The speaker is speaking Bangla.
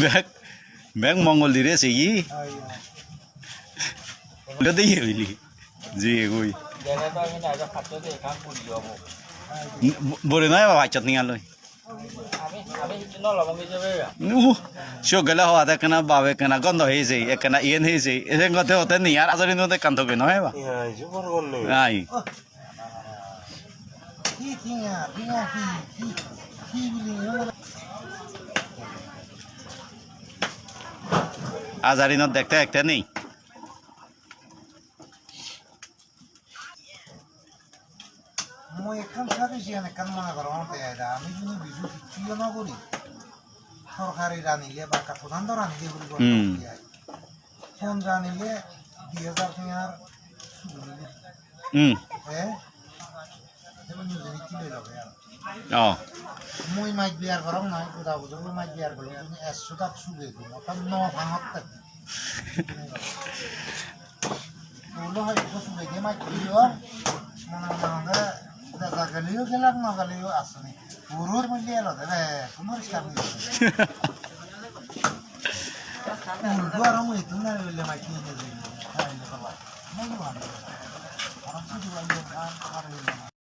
ব্যাগ ব্যাগ মঙ্গল দিরে সে কি ওটা দিয়ে হইলি জি এগুই Jadi tu ini ada satu tu kan pun dia bu. বলে নয় বাবা আলোয় tu ya. উ সো গেলে হওয়া দেখ না বাবে কেনা গন্ধ হয়েছে একনা ইয়েন হয়েছে এসে কথা হতে নি আর আসলে নতে কান্ত কে নয় বা. আই আজারি নত দেখতে একটা নেই। মই এখন মনে করো আমি বিজু সরকারি রানিলে বা প্রধান তো রানিলে বলি। ফোন রানিলে দুই হাজার টাকার হুম হ্যাঁ এবার নিজে কিনে যাবে আর অ। মই মাছ বিয়ার করম নাই কোথা বুঝো মাছ বিয়ার করো তুমি একশো টাকা সুবে দিম ওটা ন ভাঙত থাকি ওগুলো হয় একটু সুবে দিয়ে মাছ দিও মনে মনে দেখা গেলেও গেলাম না? গেলেও আসনি পুরোর মধ্যে এলো দেবে কোনো নেই উল্টো আর মই তো না বললে মাছ কিনে ভালো আর শুধু আর